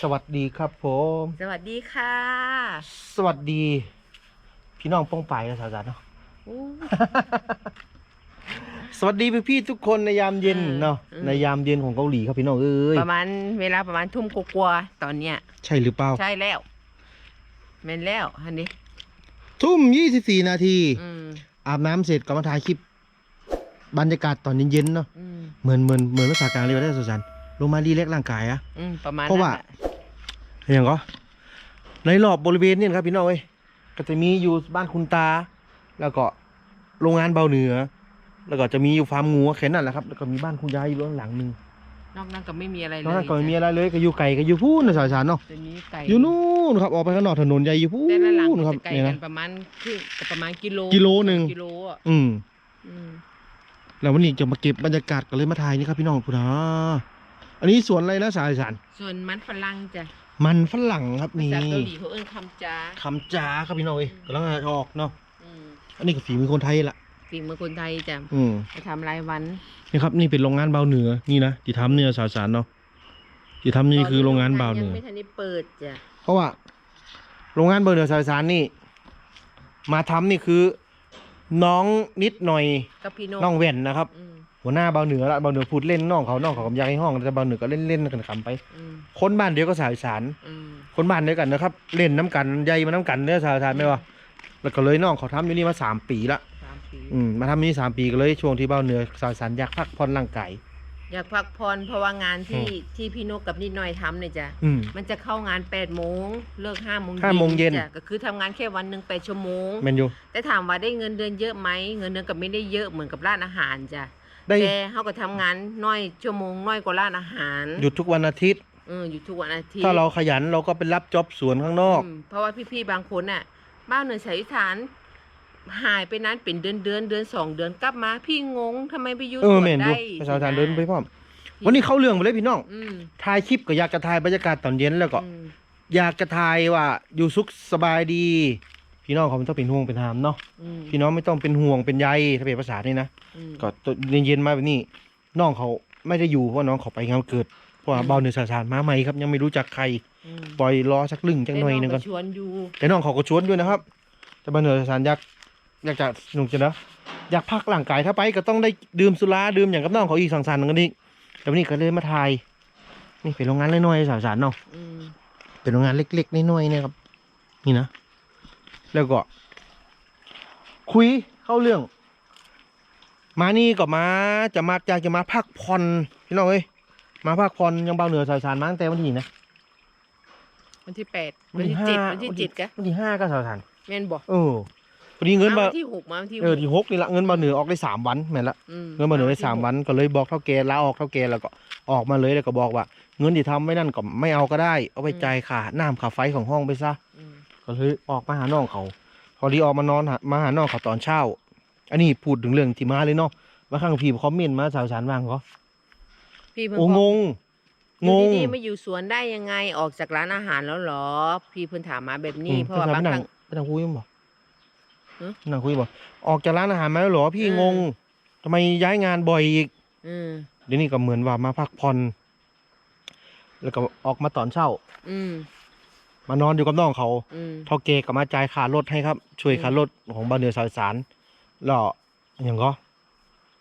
สวัสดีครับผม สวัสดีค่ะ สวัสดี พี่น้องป้องไปนะสาวสารเนาะอู้สวัสดีพี่ๆทุกคนในยามเย็นเออเนาะเออในยามเย็นของเกาหลีครับพี่น้องเอ้ย ประมาณเวลาประมาณทุ่มกว่าๆตอนเนี้ย ใช่หรือเปล่า ใช่แล้วแม่นแล้วฮันนี้ ทุ่ม 24 นาที อืมอาบน้ำเสร็จก็มาถ่ายคลิป บรรยากาศตอนเย็นๆเนาะ อืมเหมือนเหมือนเหมือนรักษาการเลยว่าได้สาวสารลงมารีเล็กร่างกายอะ อืมประมาณเพราะว่า นั้นแหล อย่างก็ในรอบบริเวณนี่นะครับพี่น้องเอ้ยก็จะมีอยู่บ้านคุณตา แล้วก็โรงงานเบาเหนือ แล้วก็จะมีอยู่ฟาร์มงูแค่นั้นแหละครับแล้วก็มีบ้านคุณยายอยู่ด้านหลังหนึงนอกนั้นก็ไม่มีอะไรเลยนอกนั้นก็ไม่มีอะไรเลยก็อยู่ไก่ก็อยู่พูนนะสายสารเนาะตัวนี้ไก่อยู่นู่นครับออกไปข้างนอกถนนใหญ่อยู่พูแต่ละหลังนครับจะไก่เนี่ยกันะนประมาณครึ่งประมาณกิโลกิโลหนึ่งกิโลอะอืมอืมแล้ววันนี้จะมาเก็บบรรยากาศกันเลยมาถ่ายนี่ครับพี่น้องพูนะอันนี้สวนอะไรนะสายสารส่วนมันฝรั่งจ้ะ มันฝรั่งครับภานี่ษาเกาหลีเขาเอิ้นคำจ้า คำจ้าครับพี่น้องเอ้ยกำลังจะออกเนาะอืมอันนี้ก็ฝีมือคนไทยละฝีมือคนไทยจ้ะอืมไปทำรายวันนี่ครับนี่เป็นโรงงานเบาเหนือนี่นะที่ทำเนี่ยสาวสารเนาะที่ทำนี่คือโรงงานเบาเหนืยัอ ไม่ทันได้เปิดจ้ะเพราะว่า โรงงานเบาเหนือสาวสารนี่ มาทำนี่คือ น้องนิดหน่อยกับพี่โนน้องแว่นนะครับ อืม หัวหน้าเบาเหนือละเบาเหนือพูดเล่นน้องเขาน้องเขากำยายให้ห้องแต่เบาเหนือก็เล่นเล่นกันขำไปอืมคนบ้านเดียวก็สาวสารอืมคนบ้านเดียวกันนะครับ เล่นน้ำกันใยมาน้ำกันเนี่ยสาวสารไม่ว่าแล้วก็เลยน้องเขาทำอยู่นี่มาสามปีละสามปีอืมมาทำนี่สามปีก็เลยช่วงที่เบาเหนือสาวสารอยากพักผ่อนร่างกายอยากพักผ่อนเพราะว่างานที่อืมที่พี่นกกับนิดหน่อยทำเนี่ยจ้ะอืมมันจะเข้างาน8ปดโมงเลิกห้าโมงห้าโมงเย็นจ้ะก็คือทำงานแค่วันหนึ่งแปดชั่วโมงแมนยูแต่ถามว่าได้เงินเดือนเยอะไหมเงินเดือนก็ไม่ได้เยอะเหมือนกับร้านอาหารจ้ะ ได้แต่เขาก็ทำงานน้อยชั่วโมงน้อยกว่าร้านอาหารหยุดทุกวันอาทิตย์ เอออยู่ทุกวันอาทิตย์ถ้าเราขยันเราก็ไปรับจ็อบสวนข้างนอก อืมเพราะว่าพี่ๆบางคนน่ะ บ้านเหนือสายฐานหายไปนั้นเป็นเดือนเดือนเดือนสองเดือนกลับมา พี่งงทำไมไปอยู่เอสอวนแมนยูได้ประชาชนเดินไปพร้อม วันนี้เข้าเรื่องไปเลยพี่น้องอืมถ่ายคลิปก็อยากจะถ่ายบรรยากาศตอนเย็นแล้วก็ อืมอยากจะถ่ายว่าอยู่สุขสบายดี พี่น้องเขาไม่ต้องเป็นห่วงเป็นหามเนาะอืมพี่น้องไม่ต้องเป็นห่วงเป็นใยถ้าเป็นภาษานี่นะอืมก็ตอนเย็นๆมาแบบนี้น้องเขาไม่ได้อยู่เพราะน้องเขาไปงานวันเกิดเพราะว่าอืมเบาเหนือสาสารมาใหม่ครับยังไม่รู้จักใครอืมปล่อยรอสักลึงจังหน่อยหนึงก่อนชวนอยู่แต่น้องเขาก็ชวนด้วยนะครับ แต่เบาเหนือสาสารอยากอยากจะสนุกจังนะอยากพักร่างกายถ้าไปก็ต้องได้ดื่มสุราดื่มอย่างกับน้องเขาอีกสังสรรค์กันอีกแต่วันนี้ก็เลยมาถ่าย นี่เป็นโรงงานน้อยๆสาสารเนาะอืมเป็นโรงงานเล็กๆน้อยๆเนี่ยครับนี่นะ แล้วก็ คุยเข้าเรื่อง มานี่ก็มาจะมาอยากจะมาพักผ่อนพี่น้องเอ้ยมาพักผ่อนยังเบาเหนือสายสารมาตั้งแต่วันที่นะวันที่แปดวันที่เจ็ดวันที่เจ็ดกะวันที่ห้าก็สายสารแม่นบอกเออพอดีเงินมาวันที่หกมาวันที่หเออกที่หกนี่ละเงินเบาเหนือออกได้สามวันแม่นละอืมเงินเบาเหนือได้สามวันก็เลยบอกเท่าแกลาออกเท่าแกแล้วก็ออกมาเลยแล้วก็บอกว่า เงินที่ทำไม่นั่นก็ไม่เอาก็ได้ เอาไปจ่ายค่าน้ำค่าไฟของห้องไปซะอืม ก็เลยออกมาหาน้องเขา พอดีออกมานอนหามาหาน้องเขาตอนเช้า อันนี้พูดถึงเรื่องที่มาเลยเนาะว่าข้างพี่คอมเมนต์มาสาวสารว่างเขาพี่เพิ่งโอ้บอกงงองยู่งดีๆมาอยู่สวนได้ยังไงออกจากร้านอาหารแล้วเหรอ พี่เพิ่นถามมาแบบนี้อืมเพราะว่าบางไปคนั่รั้งงไปนั่งคุยมั้งบอกฮะนั่งคุยบอกออกจากร้านอาหารมาแล้วเหรอพี่เอองงทำไมย้ายงานบ่อยอีกอืมเดี๋ยวนี้ก็เหมือนว่ามาพักผ่อนแล้วก็ออกมาตอนเช้า อื มมานอนอยู่กับน้องเขาอืมเท่าเกก็มาจ่ายค่ารถให้ครับ ช่วยอืมค่ารถของบ้านเดือสาวสารแล้วอย่างก็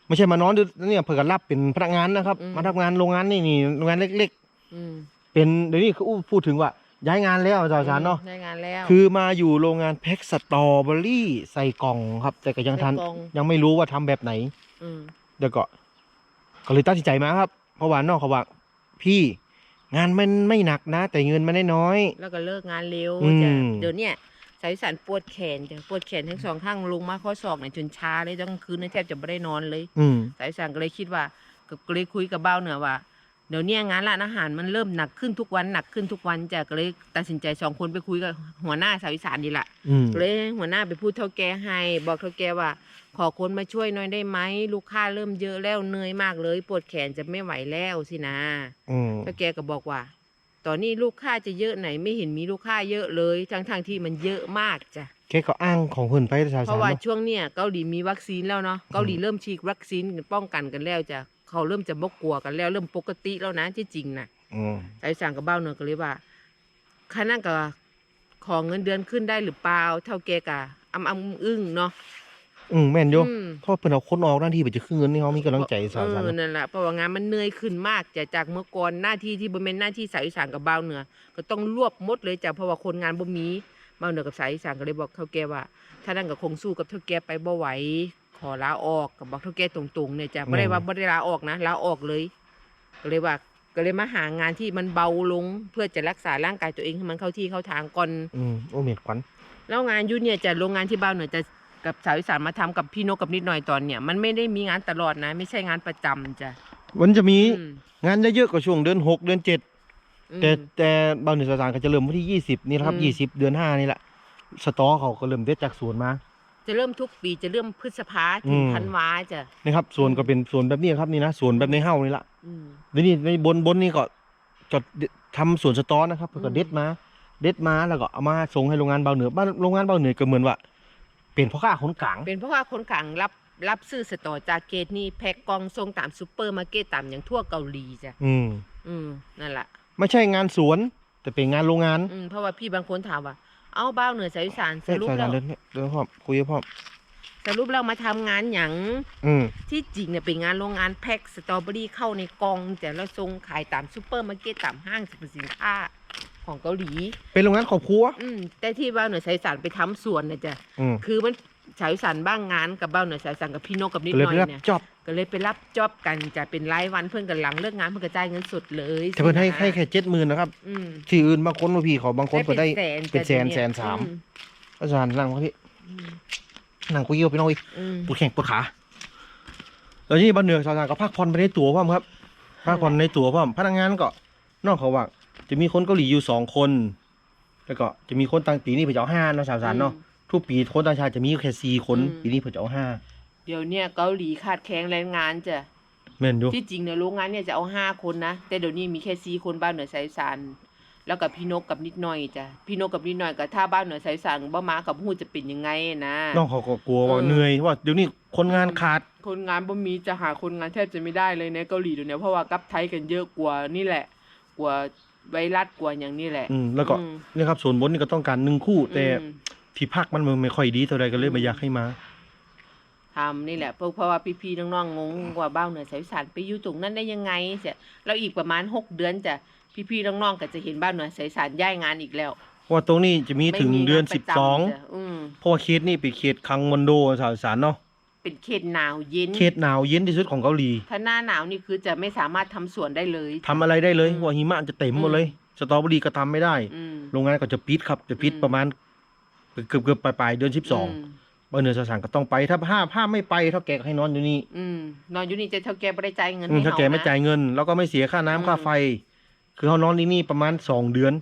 ไม่ใช่มานอนอยู่เนี่ยเพื่อกันรับเป็นพนักงานนะครับมาทำงานโรงงานนี่นี่โรงงานเล็กๆอืมเป็นเดี๋ยวนี้คืออู้พูดถึงว่าย้ายงานแล้วอาจารย์เนาะ ได้งานแล้ว คือมาอยู่โรงงานแพ็คสตรอเบอรี่ใส่กล่องครับ แต่ก็ยังทันใส่กล่อง ยังไม่รู้ว่าทำแบบไหนอืมเดี๋ยวก็ก็เลยตัดสินใจมาครับ เพราะว่าน้องเขาว่าพี่ งานมันไม่หนักนะ แต่เงินมันได้น้อย แล้วก็เลิกงานเร็วอืม จ้ะเดี๋ยวเนี้ยสายสันปวดแขนจ้ะปวดแขนทั้งสองข้างลงมาข้อศอกเนี่ยจนชาเลยทั้งคืนเนี่ยแทบจะไม่ได้นอนเลย อืม สายสันก็เลยคิดว่าก็เลยคุยกับเบ้าเหนือว่าเดี๋ยวเนี้ยงานร้านอาหารมันเริ่มหนักขึ้นทุกวันหนักขึ้นทุกวันจ้ะก็เลยตัดสินใจสองคนไปคุยกับหัวหน้าสาวอีสานดีละอืมเลยให้หัวหน้าไปพูดเท่าแกให้ บอกเท่าแกว่า ขอคนมาช่วยหน่อยได้ไหมลูกค้าเริ่มเยอะแล้วเหนื่อยมากเลย ปวดแขนจะไม่ไหวแล้วสินะอืมเท่าแกก็บอกว่า ตอนนี้ลูกค้าจะเยอะไหนไม่เห็นมีลูกค้าเยอะเลยทั้งทางๆที่มันเยอะมากจ้ะแค่เขาอ้างของคนไปสาวเพสารราะว่าเนาะช่วงเนี้ยเกาหลีมีวัคซีนแล้วเนาะเกาหลีเริ่มฉีดวัคซีนป้องกันกันแล้วจ้ะ เขาเริ่มจะบกกลัวกันแล้ว เริ่มปกติแล้วนะที่จริงนะออืมสายสานกับเบ้าเหนือก็เลยว่าข้านั่นก็ของเงินเดือนขึ้นได้หรือเปล่า เท่าแกกะอำอำอึ้งเนาะอืมแม่นโยอืม เพราะเพิ่นเอาคนออกหน้าที่ไปจะขึ้นเงินนี่เขามีกำลังใจสาวสารเออนั่นแหละเพราะว่างานมันเหนื่อยขึ้นมากจากจากเมื่อก่อนหน้าที่ที่บ่แม่นหน้าที่สายอีสานกับเบ้าเหนือก็ต้องรวบหมดเลยจ้ะเพราะว่าคนงานบ่มีเบ้าเหนือกับสายอีสานก็เลยบอกเท่าแกว่า ถ้านั่นก็คงสู้กับเท่าแกไปบ่ไหวข อลาออกก็บอกเท่าแกตรงๆเนี่ยจ้ะบ่ได้ว่าบ่ได้ลาออกนะลาออกเลย ก็เลยว่าก็เลยมาหางานที่มันเบาลง เพื่อจะรักษาร่างกายตัวเองให้มันเข้าที่เข้าทางก่อนอืมโอ้เม็ดขวัญแล้วงานอยุ่เนี่ยจะโรงงานที่บ้านหน่อยจะกับสาวอีสานมาทำกับพี่นกกับนิดหน่อยตอนเนี่ยมันไม่ได้มีงานตลอดนะ ไม่ใช่งานประจำจ้ะมันจะมีอืมงานเยอะๆกว่าช่วงเดือนหกเดือนเจ็ดอืมแต่แต่บางหนึ่งสถานก็จะเริ่มวันที่ยี่สิบนี่นะครับอืมยี่สิบเดือนห้านี่แหละสตอเขาก็เริ่มเด็ดจากสวนมา จะเริ่มทุกปีจะเริ่มพฤษภาถึงอืม ธันวาจ้ะนะครับสวนก็เป็นสวนแบบนี้ครับนี่นะสวนแบบในเฮ้านี่ละอืมเดี๋ยวนี้ในบนบนนี่ก็จดทำสวนสตอนะครับเพื่อก็อืม เด็ดมา เด็ดมาแล้วก็เอามาส่งให้โรงงานเบาเหนือบ้านโรงงานเบาเหนือก็เหมือนว่า เป็นพ่อค้าคนกลาง เป็นเพราะว่าคนกลางรับรับซื้อสตอจากเกตนี่แพ็คกล่องส่งตามซูเปอร์มาร์เก็ตตามอย่างทั่วเกาหลีจ้ะอืม อืมนั่นแหละ ไม่ใช่งานสวน แต่เป็นงานโรงงาน อืมเพราะว่าพี่บางคนถามว่า เอาบ้าวเหนือสายอีสานสเฮ้ยรุปสายแล้งานวเดินเดินพ่อมคุยกับพ่อมสรุปแล้วมาทำงานหยังอืมที่จริงเนี่ยเป็นงานโรงงานแพ็คสตรอเบอรี่เข้าในกล่อง แต่แล้วส่งขายตามซูเปอร์มาร์เก็ตตามห้างสรรพสินค้าของเกาหลี เป็นโรงงานครอบครัว อืมแต่ที่บ้านเหนือสายสานไปทำสวนนะจ๊ะอืมคือมัน สายสานบ้างงานกับบ้านเหนือสายสานกับพี่นกกับนิดก็เลยหน่อไปยรับเนี่ยจ็อบก็เลยไปรับจ็อบกันจะเป็นรายวันเพื่อนกันหลังเลิกงานเพื่อนกระจายเงินสดเลยแต่เพิ่นให้สิะให้แค่เจ็ดหมื่นนะครับอืมที่อื่นบางคนว่าพี่เขาบางคนเปิดได้ เป็นแสนเป็นแสนจ้ะแสนสามอือาจารย์นั่งครับพี่อืมนั่งคุยกับพี่น้องอีกอืมปวดแข้งปวดขาแล้วนี่บ้านเหนือสาวๆก็พักผ่อนไปในตัวพ่อมครับพักผ่อนในตัวพ่อมพนักงานก็นอกเขาว่า จะมีคนเกาหลีอยู่สองคน แล้วก็จะมีคนต่างปีนี่เพิ่นจะเอาห้าเนาะสาวสารเนาะ ทุกปีคนต่างชาติจะมีแค่สี่คนปีนี้เพิ่นจะเอาห้าเดี๋ยวเนี่ยเกาหลีขาดแคลนแรงงานจ้ะ แม่นดูที่จริงเนี่ยโรงงานเนี่ยจะเอาห้าคนนะ แต่เดี๋ยวนี้มีแค่สี่คนบ้านเหนือสายสานแล้วกับพี่นกกับนิดหน่อยจ้ะพี่นกกับนิดหน่อยกับถ้าบ้านเหนือสายสานบ่มากับหูจะเป็นยังไงนะ น้องเขาก็กลัวว่าเออ เหนื่อยว่าเดี๋ยวนี้คนงานขาด คนงานบ่มีจะหาคนงานแทบจะไม่ได้เลยในเกาหลีเดี๋ยวนี้เพราะว่ากับไทยกันเยอะกว่านี่แหละ กว่าไวรัสกว่าอย่างนี้แหละอืมแล้วก็อืมนี่ครับส่วนบนนี่ก็ต้องการหนึ่งคู่แต่อืม ที่พักมันไม่ค่อยดีเท่าไรก็เลยไม่อยากให้มาทำนี่แหละเพราะเพราะว่าพี่ๆน้องๆงงว่าบ้านเหนือสายสานไปอยู่ตรงนั้นได้ยังไงเสียแล้วอีกประมาณหกเดือนจะพี่ๆน้องๆก็จะเห็นบ้านเหนือสายสานย้ายงานอีกแล้วเพราะว่าตรงนี้จะมีถึงไม่เดือนงาสิบประสจำองจ้ะอืมเพราะว่าเขตนี่เป็นเขตคังมอนโดสาวสารเนาะเป็นเขตหนาวเย็น เขตหนาวเย็นที่สุดของเกาหลี ถ้าหน้าหนาวนี่คือจะไม่สามารถทำสวนได้เลยทำอะไรได้เลยอืมเพราะว่าหิมะจะเต็มหมดอืมเลย สตรอเบอรี่ก็ทำไม่ได้อืมโรงงานก็จะปิดครับ จะปิดอืมประมาณ เกือบเกือบๆปลายๆเดือนสิบสองมบ้านเหนือสาวสารก็ต้องไป ถ้าถ้าถ้าไม่ไปเท่าแกก็ให้นอนอยู่นี่อืมนอนอยู่นี่จะเท่าแกบ่ได้จ่ายเงินอืมให้ถ้าแกเฮาไม่นะจ่ายเงิน แล้วก็ไม่เสียค่าน้ำอืมค่าไฟ คือเขานอนที่นี่ประมาณสองเดือน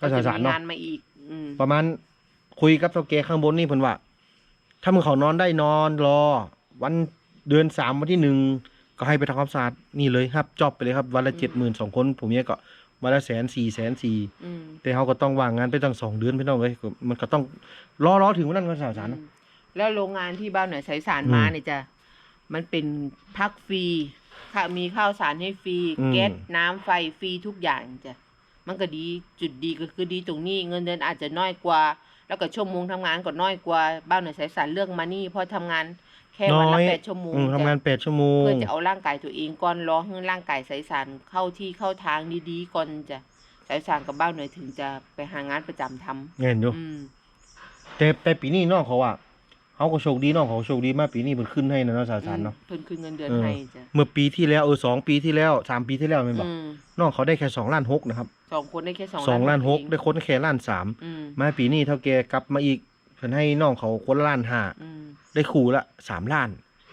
ก็ก็สาวจะสารมีเนาะ งานมาอีก อืมประมาณคุยกับเท่าแกข้างบนนี่เพิ่นว่า ถ้ามึงเขานอนได้นอนรอ วันเดือนสามวันที่หนึ่งก็ให้ไปทำความสะอาดนี่เลยครับจอบไปเลยครับ วันละอืมเจ็ดหมื่นสองคนผมเนี่ยก็ วันละแสนสี่แสนสี่อืมแต่เขาก็ต้องว่างงานไปตั้งสองเดือนพี่น้องเลยก็มันก็ต้องรอรอถึงวันนั้นก็สาวสารเนาะอืมแล้วโรงงานที่บ้านเหนือสายสารอืมมาเนี่ยจะมันเป็นพักฟรีค่ะมีข้าวสารให้ฟรีอืม แก๊สน้ำไฟฟรีทุกอย่างจ้ะมันก็ดีจุดดีก็คือดีตรงนี้เงินเดือนอาจจะน้อยกว่า แล้วก็ชั่วโมงทำงานก็น้อยกว่าบ้านเหนือสายสารเลือกมานี่เพราะทำงาน แค่วันละแปดชั่วโมงอืมจ้ะทำงานแปดชั่วโมง เพื่อจะเอาร่างกายตัวเองก่อนรอให้ร่างกายสายสารเข้าที่เข้าทางดีๆก่อนจะสายสารกับบ้านเหนือถึงจะไปหางานประจำทำเงินอยู่อืม แต่แต่ปีนี้น้องเขาว่าเขาก็โชคดีน้องเขาโชคดีมากปีนี้มันขึ้นให้นะเนาะสาวสารเนาะเพิ่นคืนเงินเดือนเออ ให้จ้ะเมื่อปีที่แล้วเออสองปีที่แล้วสามปีที่แล้วแมันบอกอืมน้องเขาได้แค่สองล้านหกนะครับสองคนได้แค่สองสองล้านหกเอได้คนแค่ล้านสามอืมมาปีนี้เท่าแกกลับมาอีกเพิ่นให้น้องเขาคนละล้านห้า อืม ได้คู่ละสามล้าน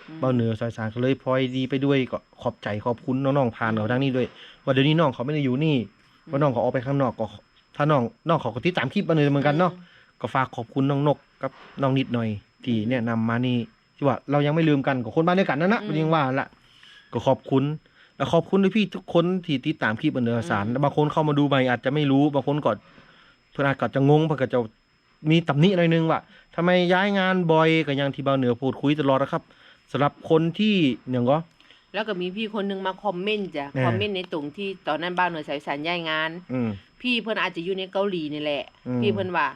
อืมเบาเหนือสายสารก็เลยพลอยดีไปด้วยก็ขอบใจขอบคุณน้องๆผ่านเขาทั้งนี้ด้วย ว่าเดี๋ยวนี้น้องเขาไม่ได้อยู่นี่ว่าน้องเขาออกไปข้างนอกก็ถ้าน้องน้องเขาก็ติดตามคลิปเบาเหนือเหมือนกันเนาะก็ฝากขอบคุณน้องนกกับน้องนิดหน่อย ที่แนะนำมานี่ที่ว่าเรายังไม่ลืมกันกับคนบ้านเดียวกันนั่นนะเป็นยังว่าละก็ขอบคุณแล้วขอบคุณด้วยพี่ทุกคนที่ติดตามคลิปเบาเหนือสารบางคนเข้ามาดูใหม่อาจจะไม่รู้บางคนก็เพื่อนอาจก็จะงงเพื่อนก็จะ มีตำหนิหน่อยนึงว่าทำไมย้ายงานบ่อยก็อย่างที่เบาเหนือพูดคุยตลอดนะครับสำหรับคนที่อย่างก็แล้วก็มีพี่คนหนึงมาคอมเมนต์จ้ะอ่าคอมเมนต์ในตรงที่ตอนนั้นบ้านหน่วยสายสารย้ายงานอืมพี่เพิ่นอาจจะอยู่ในเกาหลีนี่แหละอืมพี่เพิ่นว่า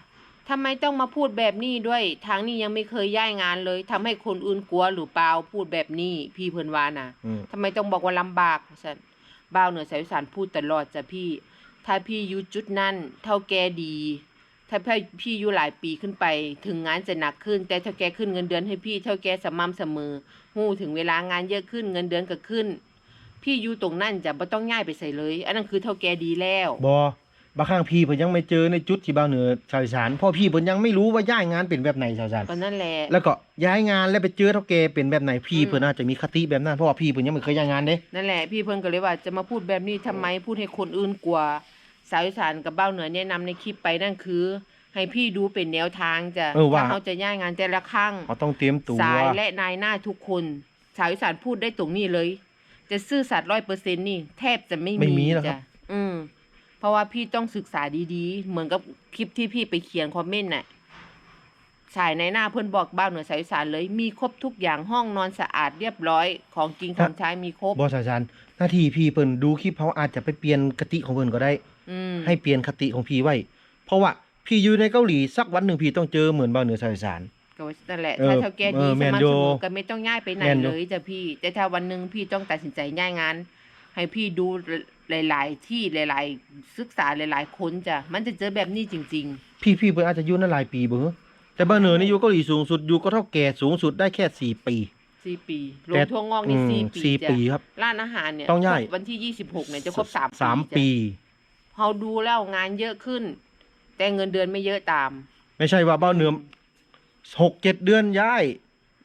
ทำไมต้องมาพูดแบบนี้ด้วยทางนี้ยังไม่เคยย้ายงานเลยทำให้คนอื่นกลัวหรือเปล่าพูดแบบนี้ พี่เพิ่นว่านะอืมทำไมต้องบอกว่าลำบากฉันบ้าวเหนือสายอีสานพูดตลอดจ้ะพี่ ถ้าพี่อยู่จุดนั้นเท่าแกดี ถ้าพี่พี่อยู่หลายปีขึ้นไป ถึงงานจะหนักขึ้น แต่เท่าแกขึ้นเงินเดือนให้พี่เท่าแกสม่ำเสมอหู้ถึงเวลางานเยอะขึ้นเงินเดือนก็ขึ้น พี่อยู่ตรงนั้นจะบ่ต้องย้ายไปใส่เลย อันนั้นคือเท่าแกดีแล้ว บอบางครั้งพี่เพิ่นยังไม่เจอในจุดที่บ้านเหนือชาวอีสานเพราะพี่เพิ่นยังไม่รู้ว่าย้ายงานเป็นแบบไหนชาวอีสานก็นั่นแหละ แล้วก็ย้ายงานแล้วไปเจอเท่าแกเป็นแบบไหนพี่อืมเพิ่นอาจจะมีคติแบบนั้นเพราะว่าพี่เพิ่นยังไม่เคยย้ายงานเด้ นั่นแหละพี่เพิ่นก็เลยว่าจะมาพูดแบบนี้ทำไมพูดให้คนอื่นกลัว สาวอีสานกับเบ้าเหนือแนะนำในคลิปไปนั่นคือ ให้พี่ดูเป็นแนวทางจ้ะเออว่า ถ้าเขาจะย้ายงานแต่ละครั้งเขาต้องเตรียมตัวสายและนายหน้าทุกคน สาวอีสานพูดได้ตรงนี้เลย จะซื่อสัตย์ร้อยเปอร์เซ็นนี่ แทบจะไม่ไม่มีหรอกครัจ้ะบอืม เพราะว่าพี่ต้องศึกษาดีๆ เหมือนกับคลิปที่พี่ไปเขียนคอมเมนต์น่ะสายในหน้าเพิ่นบอกบ้านเหนือสายอีสานเลย มีครบทุกอย่างห้องนอนสะอาดเรียบร้อยของกินของใช้มีครบ บอชาวอีสานหน้าที่พี่เพิ่นดูคลิปเขาอาจจะไปเปลี่ยนคติของเพิ่นก็ได้อืม ให้เปลี่ยนคติของพี่ไว้ เพราะว่าพี่อยู่ในเกาหลีสักวันหนึ่งพี่ต้องเจอเหมือนบ้านเหนือชาวอีสานก็นั่นแหละเออถ้าเท่าแก่เอดีอสแม่นม่ำโยเสมอก็ไม่ต้องย้ายไปไหนแม่นโยเลยจ้ะพี่ แต่ถ้าวันหนึ่งพี่ต้องตัดสินใจย้ายงาน ให้พี่ดูหลาย ๆ ที่หลาย ๆ ศึกษาหลาย ๆ คนจ้ะมันจะเจอแบบนี้จริงพี่พี่เพิ่นอาจจะอยู่นั่นหลายปีเบ้อแต่บ้านเหนือนี่อยู่เกาหลีสูงสุดอยู่ก็เท่าแก่สูงสุดได้แค่สี่ปีๆสี่ปีลแต่งทั่วงอกนี่อืมสี่ปีสี่จ้ะปีครับร้านอาหารเนี่ยต้องย้ายครบวันที่ยี่สิบหกเนี่ยจะครบสามสามจ้ะปี เขาดูแล้วงานเยอะขึ้น แต่เงินเดือนไม่เยอะตามไม่ใช่ว่าบ้านเหนือหกเจ็ดเดือนย้าย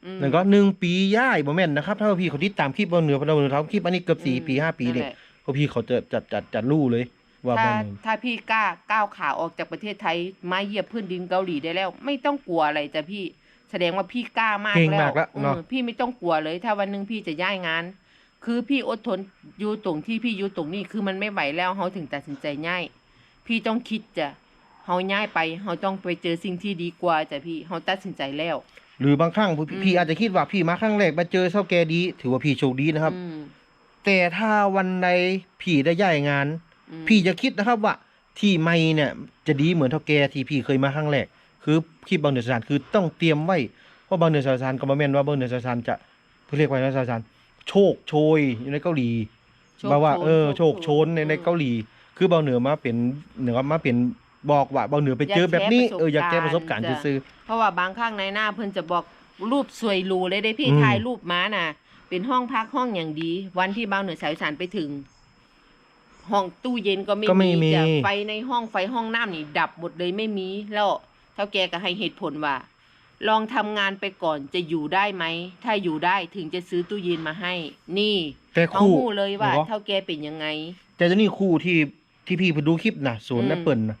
อืมนั่นก็หนึ่งปีย้ายบ่แม่นนะครับถ้าว่าพี่เขาติดตามคลิปบ้านเหนือบ้านเหนือทำคลิปอันนี้เกือบสี่ปีห้าปีนั่นเนี่ยแหละ เพราะพี่เขาจะจัดจัดจัดรู้เลย ว่าถ้าบ้านเหนือถ้าพี่กล้าก้าวขาออกจากประเทศไทยมาเหยียบพื้นดินเกาหลีได้แล้ว ไม่ต้องกลัวอะไรจ้ะพี่ แสดงว่าพี่กล้ามากเก่งแล้วมากแล้วเอเนาะอพี่ไม่ต้องกลัวเลย ถ้าวันหนึ่งพี่จะย้ายงาน คือพี่อดทนอยู่ตรงที่พี่อยู่ตรงนี้คือมันไม่ไหวแล้วเขาถึงตัดสินใจย้าย พี่ต้องคิดจ้ะเขาย้ายไปเขาต้องไปเจอสิ่งที่ดีกว่าจ้ะพี่เขาตัดสินใจแล้ว หรือบางครั้งพี่อืม พี่อาจจะคิดว่าพี่มาครั้งแรกมาเจอเท่าแก่ดี ถือว่าพี่โชคดีนะครับ อืมแต่ถ้าวันใดพี่ได้ย้ายงาน อืมพี่จะคิดนะครับว่าที่ไม่เนี่ยจะดีเหมือนเท่าแก่ที่พี่เคยมาครั้งแรกคือคลิปบางเดือนสารคือต้องเตรียมไว้เพราะบางเดือนสารก็มาแม่นว่าบางเดือนสารจะเรียกว่าอะไรนะสาร โชคโชยอยู่ในเกาหลีโชคบอกว่าโชนเออโชคโชนในในอืมเกาหลี คือบางเหนือมาเป็นเหนือมาเป็นบอกว่าบางเหนือไปเจอแบบนี้เอออยากแก้ประสบการณ์จ้ะซื้อเพราะว่าบางครั้งในหน้าเพิ่นจะบอกรูปสวยหรูเลยได้พี่อืมถ่ายรูปม้าน่ะ เป็นห้องพักห้องอย่างดี วันที่บ้าวเหนือสายสารไปถึง ห้องตู้เย็นก็ไม่ก็ไม่มีจ้ะไฟในห้องไฟห้องน้ำนี่ดับหมดเลยไม่มีแล้วเท่าแกก็ให้เหตุผลว่า ลองทำงานไปก่อนจะอยู่ได้ไหม ถ้าอยู่ได้ถึงจะซื้อตู้เย็นมาให้ นี่แต่เขาคู่หู้เลยว่าหรอ เท่าแกเป็นยังไง แต่เจะนี่คู่ที่ที่พี่ไปดูคลิปนะสวนอืม แอปเปิลนะ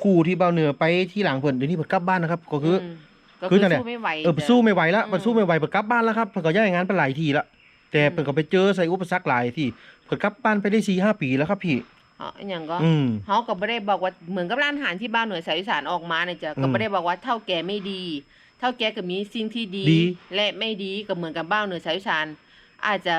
คู่ที่เบาเหนือไปที่หลังเพิ่นเดี๋ยวนี้เพิ่นกลับบ้านนะครับ ก็คืออ มก็คืคืออจังได๋สู้ไม่ไหวเออจ้ะสู้ไม่ไหวละอืมมันสู้ไม่ไหวเพิ่นกลับบ้านแล้วครับเพิ่นก็ย้ายงานไปหลายทีละแต่อืมเพิ่นก็ไปเจอใส่อุปสรรคหลายที่เพิ่นกลับบ้านไปได้สี่ห้าปีแล้วครับพี่ อ๋ออหย่างก็อืม เขาก็ไม่ได้บอกว่าเหมือนกับร้านอาหารที่บ้านหน่วยสายอีสานออกมาเนี่ยจ้ะอืมก็ไม่ได้บอกว่าเท่าแก่ไม่ดีเท่าแก่ก็มีสิ่งที่ดี ดี และไม่ดีก็เหมือนกับบ้านหน่วยสายอีสานอาจจะ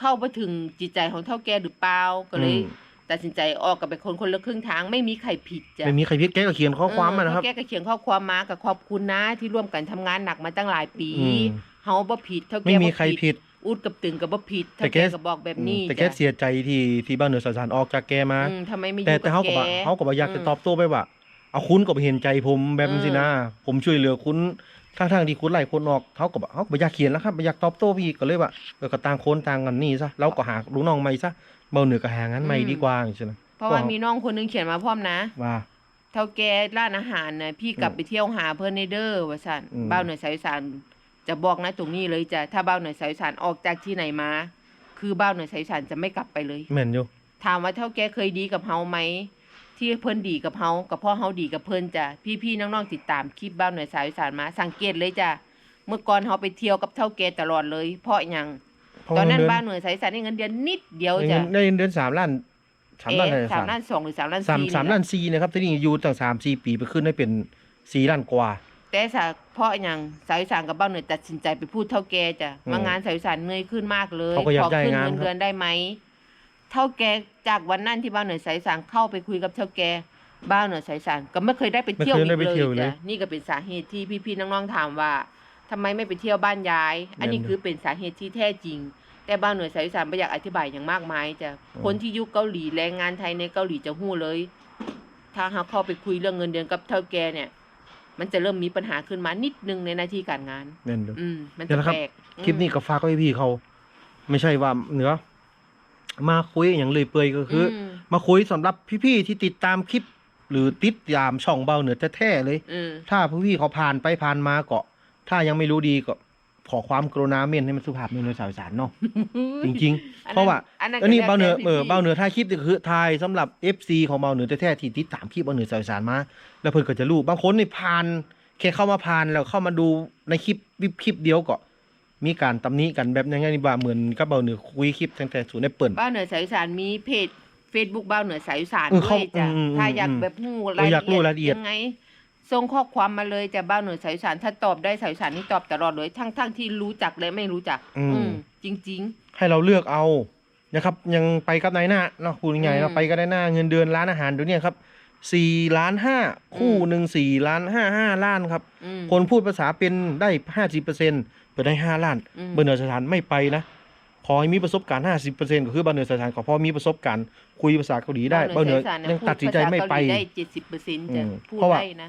เข้าไปถึงจิตใจของเท่าแก่หรือเปล่าก็เลย อืมตัดสินใจออกกับเป็นคนคนละครึ่งทางไม่มีใครผิดจ้ะไม่มีใครพิดแกก็เขียนข้อความมานะครับเเท่าแก่ก็เขียนข้อความมากับขอบคุณนะที่ร่วมกันทำงานหนักมาตั้งหลายปีอืม เฮาบ่ผิดเท่าไม่แก่มีบ่ใครผิด อุดกับตึงกับบ่ผิดแต่เท่าแก แก่ก็บอกแบบนี้แต่แกจ้ะเสียใจที่ที่บ้านเหนือสายสารออกจากแกมา อืมทำไมไม่อยู่แต่กับแต่เขาก็บอกแเขาก็บอกอยากจะมตอบโต้ไปว่าเอาคุณก็ไปเห็นใจผมแบบนี้สินะ ผมช่วยเหลือคุณ ทั้งทางๆที่คุณไล่คนออกเขาก็บอกเขาก็บ่อยากเขียนแล้วครับบ่อยากตอบโต้พี่ก็เลยว่าเออก็ต่างคนต่างกันนี่ซะเราก็หาลูกน้องใหม่ซะเบาเหนือก็หางานใหม่ดีกว่าอย่างเงี้ยนะเพราะว่าว่ามีมีน้องคนนึงเขียนมาพร้อมนะว่าเท่าแก่ร้านอาหารนะพี่กลับอืมไปเที่ยวหาเพิ่นในเด้อว่าซั่นอืมบ้าวหน่วยสายอีสานจะบอกนะตรงนี้เลยจ้ะถ้าบ้าวหน่วยสายอีสานออกจากที่ไหนมา คือบ้าวหน่วยสายอีสานจะไม่กลับไปเลยแม่นอยู่ถามว่าเท่าแก่เคยดีกับเฮาไหม ที่เพิ่นดีกับเฮากับพ่อเฮาดีกับเพิ่นจ้ะพี่ๆน้องๆติดตามคลิปบ้าวหน่วยสายอีสานมา สังเกตเลยจ้ะเมื่อก่อนเฮาไปเที่ยวกับเท่าแก่ตลอดเลย เพราะหยังเพราะตอนนั้นเงิบ้านหน่วยสายอีสานได้เงินเดือนนิดเดียวได้จ้ะเงินได้เงินเดือนสามล้านสามล้านเอ๊ะอะไรสามล้านสองหรือสามล้านสามสี่สามนี่แหละล้านสี่นะครับที่นี่อยู่ตั้งสามสี่ปีไปขึ้นได้เป็นสี่ล้านกว่า แต่สาเพราะอย่างสาวอีสานกับบ้านเหนือตัดสินใจไปพูดเท่าแกจ้ะอืมมางานสาวอีสานเหนื่อยขึ้นมากเลยเขาก็อยากขอขึ้นได้งาน เงินเดือนได้ไหม เท่าแกจากวันนั้นที่บ้านเหนือสาวอีสานเข้าไปคุยกับเท่าแกบ้านเหนือสาวอีสานก็ไม่เคยได้ไปเที่ยวไม่อีเคยได้กไปเลยเที่ยวเลย จ้ะนี่ก็เป็นสาเหตุที่พี่ๆน้องๆถามว่าทำไมไม่ไปเที่ยวบ้านยาย อันนี้นั่นน่ะคือเป็นสาเหตุที่แท้จริง แต่บ้านเหนือสาวอีสานไม่อยากอธิบายอย่างมากมายจ้ะคนที่อยุคเกาหลีแรงงานไทยในเกาหลีจะหู้เลย ถ้าเราเข้าไปคุยเรื่องเงินเดือนกับเท่าแกเนี่ย มันจะเริ่มมีปัญหาขึ้นมานิดนึงในหน้าที่การงานแม่นเด้ออืม มันเดี๋จะยวนะครับ แปลกคลิปนี้ก็ฝากไว้พี่เขา ไม่ใช่ว่าเหนือ มาคุยอย่างเลยเปื่อยก็คืออมมาคุยสำหรับพี่ๆที่ติดตามคลิป หรือติดตามช่องเบาเหนือแท้ๆเลย อืมถ้าพี่ๆเขาผ่านไปผ่านมาก็ถ้ายังไม่รู้ดีก็ขอความกรุณาเม่นให้มันสุภาพในเนื้อสาวอีสารเนาะจริงอันนั้นๆเพราะว่า อันนั้นอันนี้ก็เบาเหนือแล้วแต่เออพี่ๆเบาเหนือถ่ายคลิปนี่ก็คือถ่ายสำหรับ FC ของเบาเหนือแท้ๆที่ติดตามคลิปเบาเหนือสาวอีสารมา แล้วเพิ่นก็จะรู้บางคนนี่ผ่านแค่เข้ามาผ่านแล้วเข้ามาดูในคลิปวิบคลิปเดียวก็ มีการตำหนิกันแบบยังไงนี่บ่าเหมือนกับเบาเหนือคุยคลิปตั้งแต่ศูนย์ได้เปิด บ้านเหนือสายอีสานมีเพจ Facebook บ้านเหนือสายอีสานเออด้เขาวยจ้ะอืมอืมถ้าอยากอืมแบบหู้เอออยากรู้รายละเอียด ยังไงส่งข้อความมาเลยจ้ะบ้านเหนือสายอีสานถ้าตอบได้สายอีสานนี่ตอบตลอดเลยทั้งทั้งที่รู้จักและไม่รู้จัก อืม อืมจริง ให้เราเลือกเอานะครับ ยังไปกับนายหน้าเนาะพูดง่ายๆอืเนาะมไปกับนายหน้าเงินเดือนร้านอาหารเดี๋ยวนี้ครับสี่ล้านห้าคู่อืม หนึ่งสี่ล้านห้าห้าล้านครับ ๆอืมคนพูดภาษาเป็นได้ห้าสิบเปอร์เซ็นต์ เปิดได้ห้าล้านอืมเบอร์เหนือสถานไม่ไปนะขอให้มีประสบการณ์ห้าสิบเปอร์เซ็นต์ก็คือเบอร์เหนือสถานก็พอมีประสบการณ์คุยภาษาเกาหลีได้เบอร์เหนือสายอีสายังตัดสินใจไม่ไปพูดภาษาเกาหลีได้เจ็ดสิบเปอร์เซ็นต์จ้ะอืมพูดเพราะว่า ได้นะ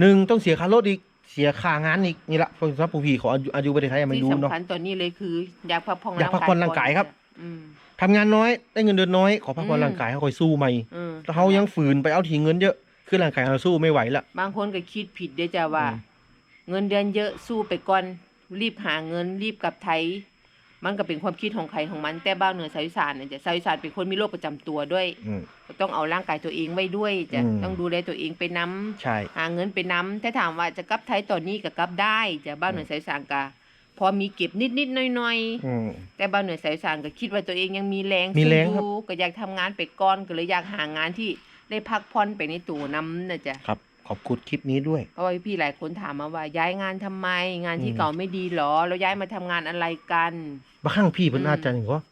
หนึ่งต้องเสียค่ารถอีกเสียค่างานอีกนี่ละเพราะฉะนั้นผู้พี่ขออายุอายุประเทศไทยยังไม่ที่รู้เนาะ สำคัญตอนนี้เลยคือ อยากพักผ่อนอยากพักผ่อนร่างกายครับ อืม ทำงานน้อยได้เงินเดือนน้อยขอพักผ่อนอืม ร่างกายเขาคอยสู้ใหม่อืมแล้วเขายังฝืนไปเอาทีเงินเยอะคือร่างกายเราสู้ไม่ไหวละ บางคนก็คิดผิดเด้อจ้ะว่า อืม เงินเดือนเยอะสู้ไปก่อนรีบหาเงินรีบกลับไทย มันก็เป็นความคิดของใครของมัน แต่บ้านเหนือสายอีสานเนี่ยจ้ะสายอีสานเป็นคนมีโรคประจำตัวด้วย อืม ก็ต้องเอาร่างกายตัวเองไว้ด้วยจ้ะอืม ต้องดูแลตัวเองไปน้ำใช่หาเงินไปน้ำถ้าถามว่าจะกลับไทยตอนนี้ก็กลับได้จ้ะบ้านเหนือสายอีสานก็พอมีเก็บนิดนิดๆหน่อยหน่อยๆ อืม แต่บ้านเหนือสายอีสานก็คิดว่าตัวเองยังมีแรงมีแรงสู้ครับอยู่ก็อยากทำงานไปก่อนก็เลยอยากหางานที่ได้พักผ่อนไปในตัวน้ำนะจ๊ะครับ ขอบคุณคลิปนี้ด้วย เพราะว่าพี่ๆหลายคนถามมาว่า ย้ายงานทำไม งานที่อืม เก่าไม่ดีหรอ แล้วย้ายมาทำงานอะไรกัน บางครั้งพี่เพิ่นอืม อาจจะอย่างว่า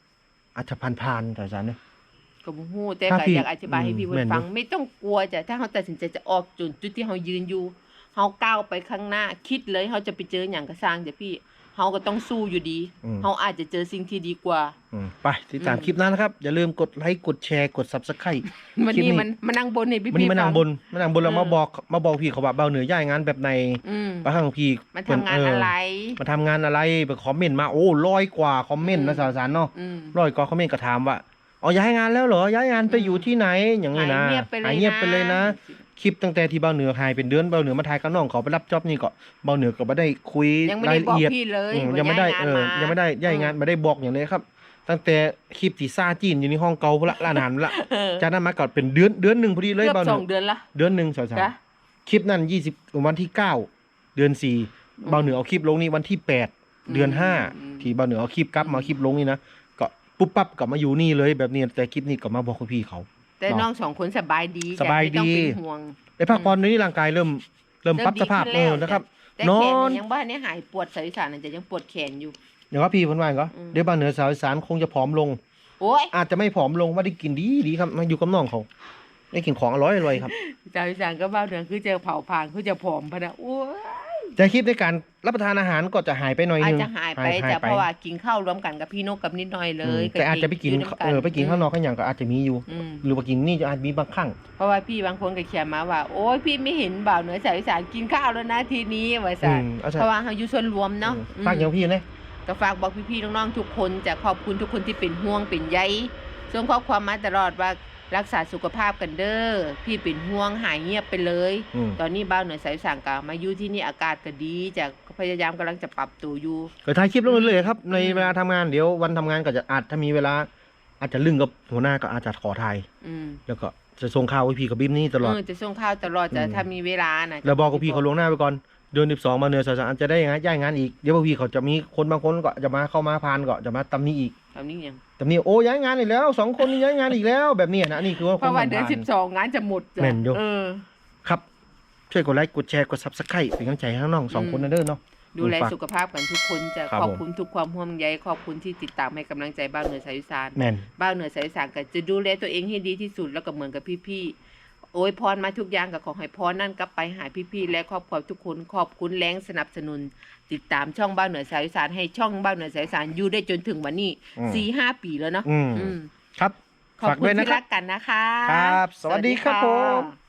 อาจจะผ่านๆแต่อาจารย์เนี่ย ก็บ่ฮู้แต่ถ้าก็พี่อยากอธิบายให้พี่อืมเพิ่แม่นนฟังอยู่ไม่ต้องกลัวจ้ะถ้าเขาตัดสินใจจะออกจุดจุดที่เขายืนอยู่เขาก้าวไปข้างหน้า คิดเลยเขาจะไปเจออย่างก็สร้างจ้ะพี่ เขาก็ต้องสู้อยู่ดีอืมเขาอาจจะเจอสิ่งที่ดีกว่า อืมไปติดตามอืม คลิปนั้นนะครับ อย่าลืมกดไลค์กดแชร์กด subscribe วันคลิปนี้นี้มันมันนั่งบนให้พี่วันนี้ๆมานั่งฟับนมานั่งบนแล้วอืม มาบอกมาบอกพี่เขาว่าเบาเหนือย่ายงานแบบในอืมบางครั้งพี่มันเพิ่ทำงานเอะไร มาทำงานอะไรไปคอมเมนต์มาโอ้ร้อยกว่าคอมเมนต์อืนะม สาวสารเนาะอืม ร้อยกว่าคอมเมนต์ก็ถามว่าอ๋อย้ายงานแล้วเหรอย้ายงานไปอืมอยู่ที่ไหนอย่างนี้นะหายเงียบไปเลยหายเงียบไปเลยนะนะ คลิปตั้งแต่ที่เบาเหนือหายเป็นเดือนเบาเหนือมาถ่ายกับน้องเขาไปรับจ็อบนี่ก็เบาเหนือก็ไม่ได้คุยยังไม่รายได้ละบอกเอียดพี่เลยอืมว่ายังไม่ได้ย้างานเออมายังไม่ได้ย้ายงานไม่ได้บอกอย่างเลยครับ ตั้งแต่คลิปที่ซาจีนอยู่ในห้องเก่าพุ่นละร้านอาหารพุ่นละเออจากนั้นมาก็เป็นเดือนเดือนหนึ่งพอดีเลยเกือบเบาเหสนืองเดือนละเดือนหนึ่งสาวสารจ้ะคลิปนั้นยี่สิบวันที่เก้าเดือนสี่อืม เบาเหนือเอาคลิปลงนี่วันที่แปด เดือนห้าอืมที่เบาเหนือเอาคลิปกลับมาอืมคลิปลงนี่นะก็ปุ๊บปั๊บกลับมาอยู่นี่เลยแบบนี้แต่คลิปนี้ก็มาบอกคุณพี่เขา แต่เนาะน้องสองคนสบายดีจ้ะสบายไม่ต้องดีเป็นห่วงไอ้พักผ่อนนี้ร่างกายเริ่มเริ่มเริ่มปรับดีสภาพขึ้นเอแล้วอนะครับ แต่นอแขนนเนี่ยยังบ้านเนี่ยหายปวดสายอีสานอาจจะยังปวดแขนอยู่อย่างว่าพี่เพิ่นว่าก็อืม เดี๋ยวบ้านเหนือสาวอีสานคงจะผอมลง โอ้ยอาจจะไม่ผอมลงว่าได้กินดีดีครับมาอยู่กับน้องเขาได้กินของอร่อยอร่อยครับ สายอีสานก็บ้านเดือนคือเจอเผาผลาญคือจะผอมพะนะโอ้ย แต่คลิปในการรับประทานอาหารก็จะหายไปหน่อยอาจนึงจะหายไปจ้ะเพราะว่ากินข้าวรวมกันกับพี่นกกับนิดหน่อยเลอืมยแต่อาจจะไปกินยู่ำเออไปกินข้างนอกข้างอย่างก็อาจจะมีอยู่ อืมหรือว่ากินนี่จะอาจมีบางครั้ง เพราะว่าพี่บางคนก็เขียนมาว่า โอ้ยพี่ไม่เห็นบ่าวเหนือสายอีสานกินข้าวแล้วนะทีนี้ว่าอืซะมเอาใช่เพราะว่าเฮาอยู่ส่วนรวมเนาะอืม ฝากอย่างพี่เลย ก็ฝากบอกพี่ๆน้องๆทุกคนจะขอบคุณทุกคนที่เป็นห่วงเป็นใยส่งข้อความมาตลอดว่า รักษาสุขภาพกันเด้อพี่เป็นห่วงหายเงียบไปเลย อืม ตอนนี้บ้าวเหนือสายสั่งกามาอยู่ที่นี่อากาศก็ดีจะพยายามกำลังจะปรับตัวอยู่ ก็ถ่ายคลิปลงเรื่อยๆครับในอืมเวลาทำงานเดี๋ยววันทำงานก็จะอาจถ้ามีเวลา อาจจะลึงกับหัวหน้าก็อาจจะขอถ่ายอืมแล้วก็จะส่งข่าวให้พี่กับบิ๊มนี่ตลอด เออจะส่งข้าวตลอดจะอืม ถ้ามีเวลานะแล้วบอกกับพี่เขาลวงหน้าไปก่อน เดือนสิบสองมาเนือสารจะได้ยังไงย้ายงานอีกเดี๋ยวพวกพี่เขาจะมีคนบางคนก็จะมาเข้ามาพานก็จะมาตำหนี้อีกทำนี้ยังตำหนี้โอ้ย้ายงานอีกแล้วสองคนนี้ย้ายงานอีกแล้ว แบบนี้นะอันนี้คือว่าเพราะว่าคเดือนผ่สิบสองงานจะหมดจ้ะแม่นอยู่เออครับช่วยกดไลค์กดแชร์กด subscribe เป็นกำลังใจให้น้องๆสองคนนะเด้อเนาะดูแลฝากสุขภาพกันทุกคนจะครับขอบผมคุณทุกความห่วงใยขอบคุณที่ติดตามให้กำลังใจบ้านเหนือสายอีสานแม่นบ้านเหนือสายอีสานก็จะดูแลตัวเองให้ดีที่สุดแล้วก็เหมือนกับพี่ๆ โอ้ยพรมาทุกอย่างก็ขอให้พรนั่นกลับไปหาพี่ๆและครอบครัวทุกคนขอบคุณแรงสนับสนุน ติดตามช่องบ้านเหนือสายอีสานให้ช่องบ้านเหนือสายอีสานอยู่ได้จนถึงวันนี้อืม สี่ห้าปีแล้วเนาะอืมอืมครับ ขอบฝากคุด้ณวยนะที่ครัรับกกันนะคะ ครับสวัสดีครับผมะ